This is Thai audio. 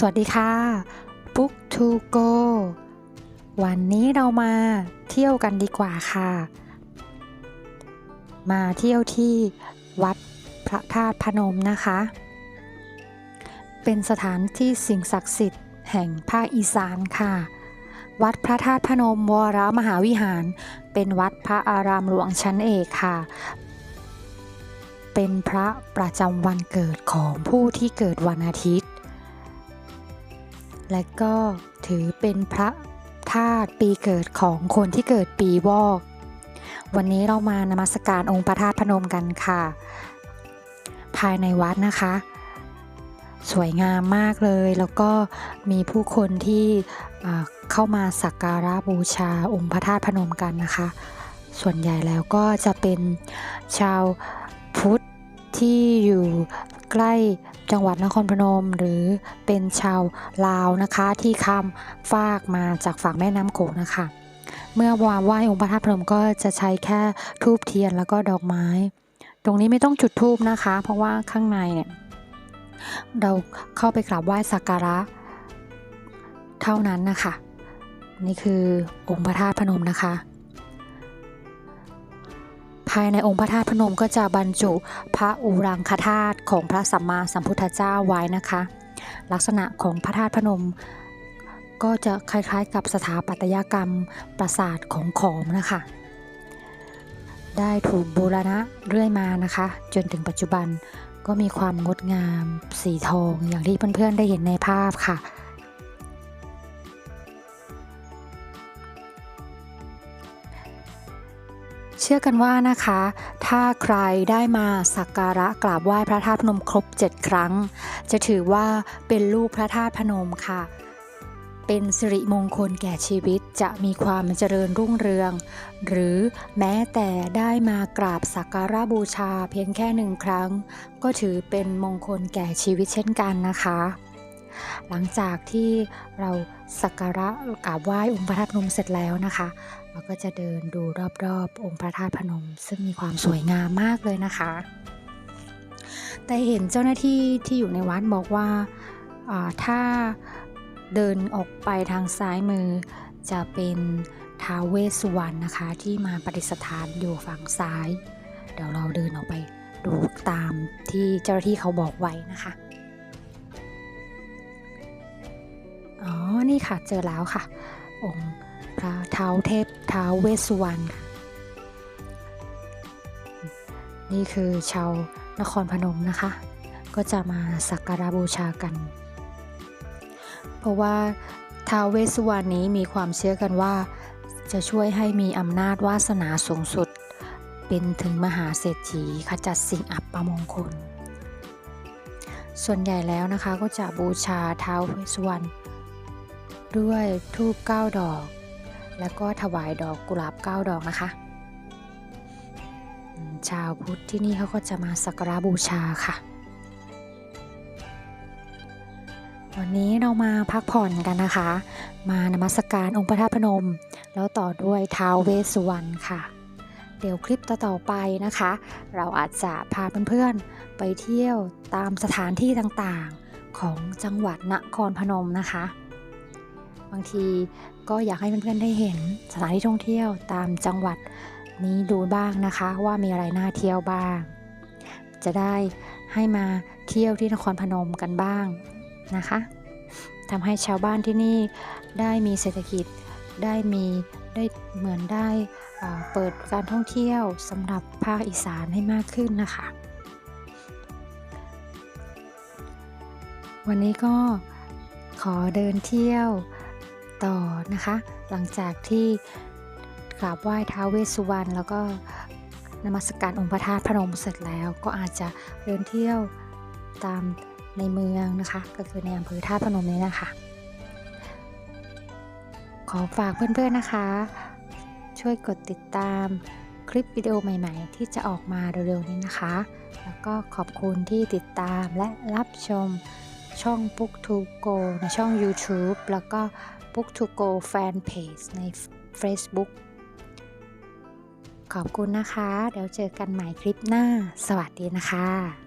สวัสดีค่ะ Book to go วันนี้เรามาเที่ยวกันดีกว่าค่ะ มาเที่ยวที่วัดพระธาตุพนมนะคะ เป็นสถานที่สิ่งศักดิ์สิทธิ์แห่งภาคอีสานค่ะ วัดพระธาตุพนมวรมหาวิหาร เป็นวัดพระอารามหลวงชั้นเอกค่ะ เป็นพระประจำวันเกิดของผู้ที่เกิดวันอาทิตย์ และก็ถือเป็นพระธาตุปีเกิดของคนที่เกิดปีวอก วันนี้เรามานมัสการองค์พระธาตุพนมกันค่ะ ภายในวัดนะคะ สวยงามมากเลย แล้วก็มีผู้คนที่เข้ามาสักการะบูชาองค์พระธาตุพนมกันนะคะ ส่วนใหญ่แล้วก็จะเป็นชาวพุทธที่อยู่ ใกล้จังหวัดนครพนม หรือเป็นชาวลาวนะคะ ที่ข้ามฟากมาจากฝั่งแม่น้ำโขงนะคะ เมื่อวาไหว้องค์พระธาตุพนมก็จะใช้แค่ทูบเทียนแล้วก็ดอกไม้ ตรงนี้ไม่ต้องจุดทูบนะคะ เพราะว่าข้างในเนี่ยเราเข้าไปกราบไหว้สักการะ เท่านั้นนะคะ นี่คือองค์พระธาตุพนมนะคะายในองค์พระธาตุพนมก็จะบรรจุพระอุรังคธาตุของพระสัมมาสัมพุทธเจ้าไว้นะคะ ลักษณะของพระธาตุพนม ก็จะคล้ายๆ กับสถาปัตยกรรมปราสาทของขอมนะคะ ได้ถูกบูรณะเรื่อยมานะคะ จนถึงปัจจุบันก็มีความงดงามสีทองอย่างที่เพื่อนๆได้เห็นในภาพค่ะ เชื่อกันว่านะคะ ถ้าใครได้มาสักการะกราบไหว้พระธาตุพนมครบ 7 ครั้ง จะถือว่าเป็นลูกพระธาตุพนมค่ะ เป็นสิริมงคลแก่ชีวิตจะมีความเจริญรุ่งเรือง หรือแม้แต่ได้มากราบสักการะบูชาเพียงแค่หนึ่งครั้ง ก็ถือเป็นมงคลแก่ชีวิตเช่นกันนะคะ หลังจากที่เราสักการะกราบไหว้องค์พระธาตุพนมเสร็จแล้วนะคะเราก็จะเดินดูรอบๆ องค์พระธาตุพนม ซึ่งมีความสวยงามมากเลยนะคะ แต่เห็นเจ้าหน้าที่ที่อยู่ในวัดบอกว่าาถ้าเดินออกไปทางซ้ายมือจะเป็นท้าวเวสสุวรรณนะคะ ที่มาประดิษฐานอยู่ฝั่งซ้าย เดี๋ยวเราเดินออกไปดูตามที่เจ้าหน้าที่เขาบอกไว้นะคะ นี่ค่ะเจอแล้วค่ะ องค์พระเท้าเทพเท้าเวสสุวรรณค่ะนี่คือชาวนครพนมนะคะ ก็จะมาสักการะบูชากัน เพราะว่าท้าวเวสสุวรรณนี้มีความเชื่อกันว่า จะช่วยให้มีอำนาจวาสนาสูงสุด เป็นถึงมหาเศรษฐีขจัดสิ่งอับปมงคล ส่วนใหญ่แล้วนะคะก็จะบูชาท้าวเวสสุวรรณ ด้วยทูบ9ดอก แล้วก็ถวายดอกกุหลาบ9ดอกนะคะ ชาวพุทธที่นี่เขาก็จะมาสักการะบูชาค่ะ วันนี้เรามาพักผ่อนกันนะคะ มานมัสการองค์พระธาตุพนม แล้วต่อด้วยท้าวเวสสุวรรณค่ะเดี๋ยวคลิปต่อๆไปนะคะ เราอาจจะพาเพื่อนๆไปเที่ยวตามสถานที่ต่างๆของจังหวัดนครพนมนะคะางทีก็อยากให้เพื่อนๆได้เห็นสถานที่ท่องเที่ยวตามจังหวัดนี้ดูบ้างนะคะว่ามีอะไรน่าเที่ยวบ้าง จะได้ให้มาเที่ยวที่นครพนมกันบ้างนะคะทำให้ชาวบ้านที่นี่ได้มีเศรษฐกิจได้มีได้เหมือนได้เอ่อเปิดการท่องเที่ยวสำหรับภาคอีสานให้มากขึ้นนะคะ วันนี้ก็ขอเดินเที่ยว ต่อนะคะ หลังจากที่กราบไหว้ท้าวเวสสุวรรณแล้วก็นมัสการองค์พระธาตุพนมเสร็จแล้ว ก็อาจจะเดินเที่ยวตามในเมืองนะคะ ก็คือในอำเภอธาพนมนี้นะคะ ขอฝากเพื่อนๆนะคะ ช่วยกดติดตามคลิปวิดีโอใหม่ๆ ที่จะออกมาเร็วๆนี้นะคะ แล้วก็ขอบคุณที่ติดตามและรับชมช่อง Book to Go ในช่อง YouTube แล้วก็ Book to Go Fan Page ใน Facebook ขอบคุณนะคะ เดี๋ยวเจอกันใหม่คลิปหน้า สวัสดีนะคะ